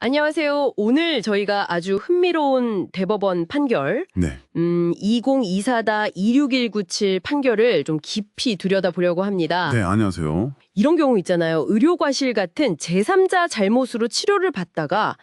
안녕하세요. 오늘 저희가 아주 흥미로운 대법원 판결, 네. 음, 2024-26197 판결을 좀 깊이 들여다보려고 합니다. 네, 안녕하세요. 이런 경우 있잖아요. 의료과실 같은 제3자 잘못으로 치료를 받다가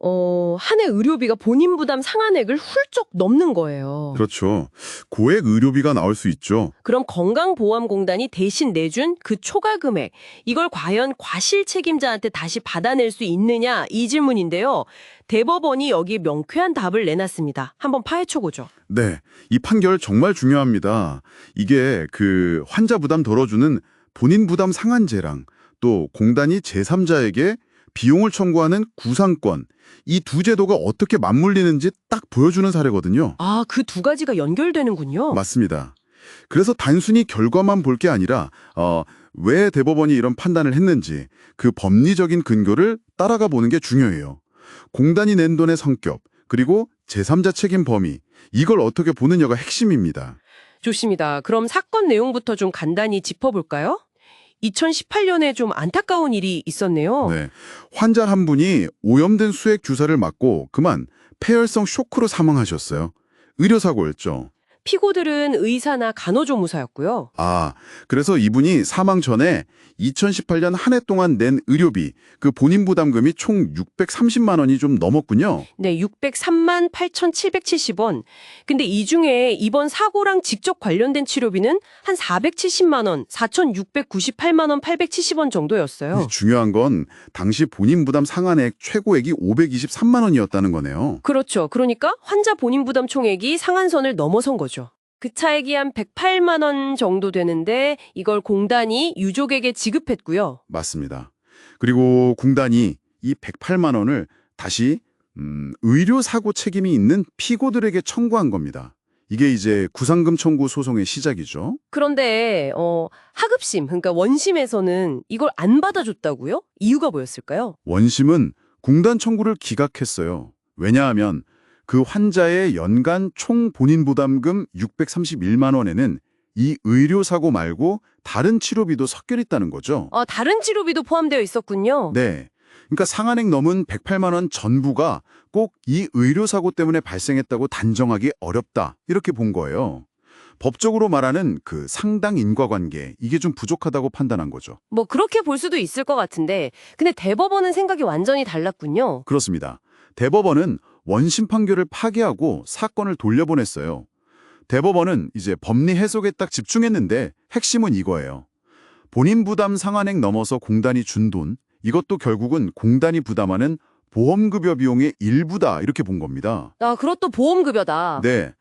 어, 한 해 의료비가 본인 부담 상한액을 훌쩍 넘는 거예요. 그렇죠. 고액 의료비가 나올 수 있죠. 그럼 건강보험공단이 대신 내준 그 초과 금액, 이걸 과연 과실 책임자한테 다시 받아낼 수 있느냐 이 질문인데요. 대법원이 여기 명쾌한 답을 내놨습니다. 한번 파헤쳐보죠. 네. 이 판결 정말 중요합니다. 이게 그 환자 부담 덜어주는 본인 부담 상한제랑 또 공단이 제3자에게 비용을 청구하는 구상권, 이 두 제도가 어떻게 맞물리는지 딱 보여주는 사례거든요. 아, 그 두 가지가 연결되는군요. 맞습니다. 그래서 단순히 결과만 볼 게 아니라 어, 왜 대법원이 이런 판단을 했는지 그 법리적인 근거를 따라가 보는 게 중요해요. 공단이 낸 돈의 성격, 그리고 제3자 책임 범위, 이걸 어떻게 보느냐가 핵심입니다. 좋습니다. 그럼 사건 내용부터 좀 간단히 짚어볼까요? 2018년에 좀 안타까운 일이 있었네요. 네. 환자 한 분이 오염된 수액 주사를 맞고 그만 폐혈성 쇼크로 사망하셨어요. 의료사고였죠. 피고들은 의사나 간호조무사였고요. 아, 그래서 이분이 사망 전에 2018년 한 해 동안 낸 의료비, 그 본인 부담금이 총 630만 원이 좀 넘었군요. 네, 603만 8,770원. 근데 이 중에 이번 사고랑 직접 관련된 치료비는 한 470만 원, 4,698만 원, 870원 정도였어요. 중요한 건 당시 본인 부담 상한액 최고액이 523만 원이었다는 거네요. 그렇죠. 그러니까 환자 본인 부담 총액이 상한선을 넘어선 거죠. 그 차액이 한 108만 원 정도 되는데 이걸 공단이 유족에게 지급했고요. 맞습니다. 그리고 공단이 이 108만 원을 다시 음, 의료 사고 책임이 있는 피고들에게 청구한 겁니다. 이게 이제 구상금 청구 소송의 시작이죠. 그런데 어, 하급심, 그러니까 원심에서는 이걸 안 받아줬다고요? 이유가 뭐였을까요? 원심은 공단 청구를 기각했어요. 왜냐하면 그 환자의 연간 총 본인 부담금 631만 원에는 이 의료사고 말고 다른 치료비도 섞여 있다는 거죠. 아, 다른 치료비도 포함되어 있었군요. 네. 그러니까 상한액 넘은 108만 원 전부가 꼭 이 의료사고 때문에 발생했다고 단정하기 어렵다. 이렇게 본 거예요. 법적으로 말하는 그 상당 인과관계, 이게 좀 부족하다고 판단한 거죠. 뭐 그렇게 볼 수도 있을 것 같은데 근데 대법원은 생각이 완전히 달랐군요. 그렇습니다. 대법원은 원심 판결을 파기하고 사건을 돌려보냈어요. 대법원은 이제 법리 해석에 딱 집중했는데 핵심은 이거예요. 본인 부담 상한액 넘어서 공단이 준 돈, 이것도 결국은 공단이 부담하는 보험급여 비용의 일부다 이렇게 본 겁니다. 아, 그것도 보험급여다. 네.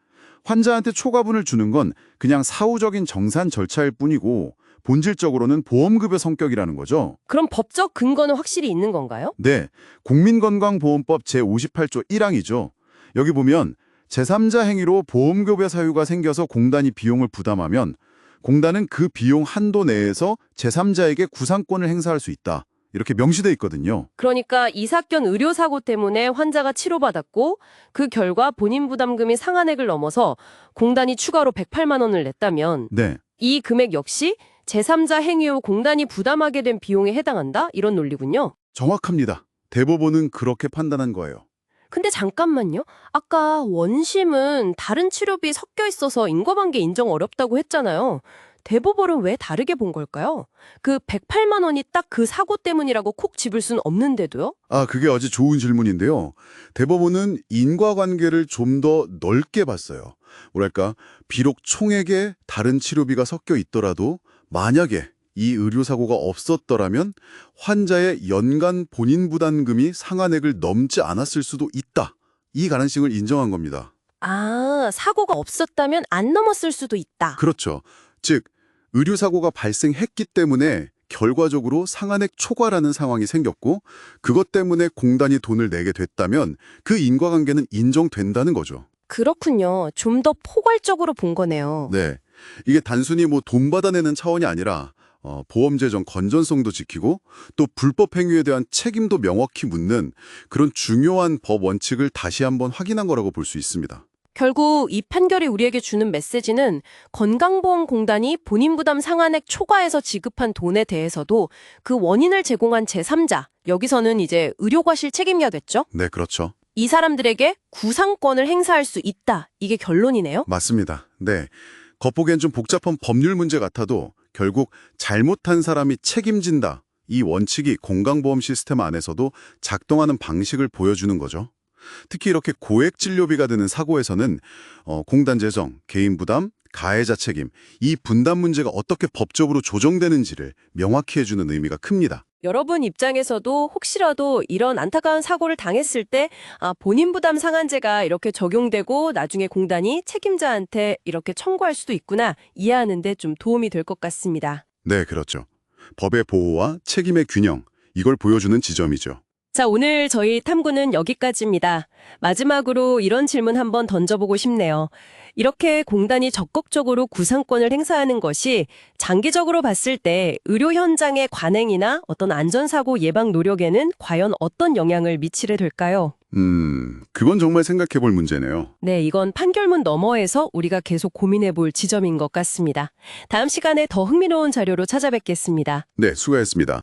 환자한테 초과분을 주는 건 그냥 사후적인 정산 절차일 뿐이고 본질적으로는 보험급여 성격이라는 거죠. 그럼 법적 근거는 확실히 있는 건가요? 네, 국민건강보험법 제58조 1항이죠. 여기 보면 제3자 행위로 보험급여 사유가 생겨서 공단이 비용을 부담하면 공단은 그 비용 한도 내에서 제3자에게 구상권을 행사할 수 있다. 이렇게 명시돼 있거든요. 그러니까 이 사건 의료사고 때문에 환자가 치료받았고 그 결과 본인 부담금이 상한액을 넘어서 공단이 추가로 108만 원을 냈다면 네, 이 금액 역시 제3자 행위 후 공단이 부담하게 된 비용에 해당한다? 이런 논리군요. 정확합니다. 대법원은 그렇게 판단한 거예요. 근데 잠깐만요. 아까 원심은 다른 치료비 섞여 있어서 인과관계 인정 어렵다고 했잖아요. 대법원은 왜 다르게 본 걸까요? 그 108만 원이 딱 그 사고 때문이라고 콕 집을 순 없는데도요? 아, 그게 아주 좋은 질문인데요. 대법원은 인과관계를 좀 더 넓게 봤어요. 뭐랄까, 비록 총액에 다른 치료비가 섞여 있더라도 만약에 이 의료사고가 없었더라면 환자의 연간 본인 부담금이 상한액을 넘지 않았을 수도 있다. 이 가능성을 인정한 겁니다. 아, 사고가 없었다면 안 넘었을 수도 있다. 그렇죠. 즉, 의료사고가 발생했기 때문에 결과적으로 상한액 초과라는 상황이 생겼고 그것 때문에 공단이 돈을 내게 됐다면 그 인과관계는 인정된다는 거죠. 그렇군요. 좀 더 포괄적으로 본 거네요. 네. 이게 단순히 뭐 돈 받아내는 차원이 아니라 어, 보험 재정 건전성도 지키고 또 불법 행위에 대한 책임도 명확히 묻는 그런 중요한 법 원칙을 다시 한번 확인한 거라고 볼 수 있습니다. 결국 이 판결이 우리에게 주는 메시지는 건강보험공단이 본인 부담 상한액 초과해서 지급한 돈에 대해서도 그 원인을 제공한 제3자, 여기서는 이제 의료과실 책임이야겠죠? 네, 그렇죠. 이 사람들에게 구상권을 행사할 수 있다. 이게 결론이네요. 맞습니다. 네. 겉보기엔 좀 복잡한 법률 문제 같아도 결국 잘못한 사람이 책임진다. 이 원칙이 건강보험 시스템 안에서도 작동하는 방식을 보여주는 거죠. 특히 이렇게 고액 진료비가 드는 사고에서는 어, 공단 재정, 개인 부담, 가해자 책임, 이 분담 문제가 어떻게 법적으로 조정되는지를 명확히 해주는 의미가 큽니다. 여러분 입장에서도 혹시라도 이런 안타까운 사고를 당했을 때 아, 본인 부담 상한제가 이렇게 적용되고 나중에 공단이 책임자한테 이렇게 청구할 수도 있구나 이해하는 데 좀 도움이 될 것 같습니다. 네, 그렇죠. 법의 보호와 책임의 균형, 이걸 보여주는 지점이죠. 자, 오늘 저희 탐구는 여기까지입니다. 마지막으로 이런 질문 한번 던져보고 싶네요. 이렇게 공단이 적극적으로 구상권을 행사하는 것이 장기적으로 봤을 때 의료 현장의 관행이나 어떤 안전사고 예방 노력에는 과연 어떤 영향을 미치게 될까요? 음, 그건 정말 생각해 볼 문제네요. 네, 이건 판결문 너머에서 우리가 계속 고민해 볼 지점인 것 같습니다. 다음 시간에 더 흥미로운 자료로 찾아뵙겠습니다. 네, 수고했습니다.